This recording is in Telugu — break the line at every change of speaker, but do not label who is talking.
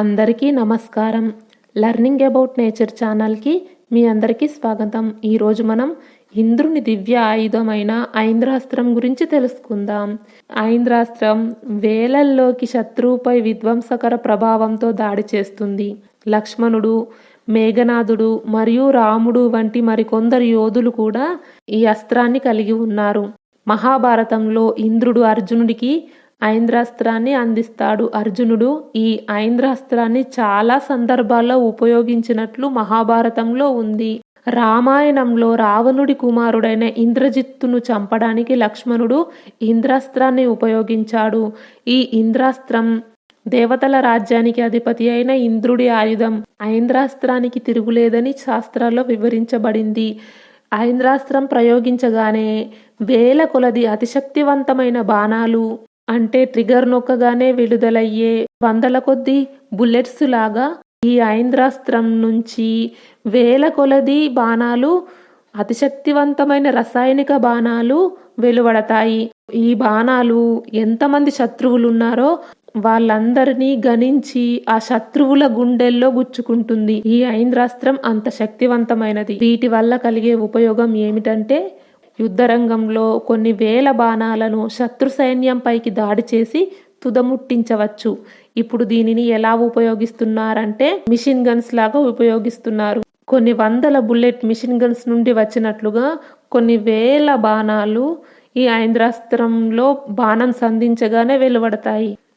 అందరికీ నమస్కారం. లర్నింగ్ అబౌట్ నేచర్ ఛానల్కి మీ అందరికీ స్వాగతం. ఈరోజు మనం ఇంద్రుని దివ్య ఆయుధమైన ఐంద్రాస్త్రం గురించి తెలుసుకుందాం. ఐంద్రాస్త్రం వేలల్లోకి శత్రువుపై విధ్వంసకర ప్రభావంతో దాడి చేస్తుంది. లక్ష్మణుడు మేఘనాథుడు మరియు రాముడు వంటి మరికొందరు యోధులు కూడా ఈ అస్త్రాన్ని కలిగి ఉన్నారు. మహాభారతంలో ఇంద్రుడు అర్జునుడికి ఐంద్రాస్త్రాన్ని అందిస్తాడు అర్జునుడు. ఈ ఐంద్రాస్త్రాన్ని చాలా సందర్భాల్లో ఉపయోగించినట్లు మహాభారతంలో ఉంది. రామాయణంలో రావణుడి కుమారుడైన ఇంద్రజిత్తును చంపడానికి లక్ష్మణుడు ఇంద్రాస్త్రాన్ని ఉపయోగించాడు. ఈ ఇంద్రాస్త్రం దేవతల రాజ్యానికి అధిపతి అయిన ఇంద్రుడి ఆయుధం. ఐంద్రాస్త్రానికి తిరుగులేదని శాస్త్రాల్లో వివరించబడింది. ఐంద్రాస్త్రం ప్రయోగించగానే వేల కొలది అతిశక్తివంతమైన బాణాలు అంటే ట్రిగర్ నొక్కగానే విడుదలయ్యే వందల కొద్ది బుల్లెట్స్ లాగా ఈ ఐంద్రాస్త్రం నుంచి వేల కొలది బాణాలు అతిశక్తివంతమైన రసాయనిక బాణాలు వెలువడతాయి. ఈ బాణాలు ఎంతమంది శత్రువులు ఉన్నారో వాళ్ళందరినీ గణించి ఆ శత్రువుల గుండెల్లో గుచ్చుకుంటుంది. ఈ ఐంద్రాస్త్రం అంత శక్తివంతమైనది. వీటి వల్ల కలిగే ఉపయోగం ఏమిటంటే యుద్ధరంగంలో కొన్ని వేల బాణాలను శత్రు సైన్యంపైకి దాడి చేసి తుదముట్టించవచ్చు. ఇప్పుడు దీనిని ఎలా ఉపయోగిస్తున్నారంటే మిషన్ గన్స్ లాగా ఉపయోగిస్తున్నారు. కొన్ని వందల బుల్లెట్ మిషన్ గన్స్ నుండి వచ్చినట్లుగా కొన్ని వేల బాణాలు ఈ ఐంద్రాస్త్రంలో బాణం సంధించగానే వెలువడతాయి.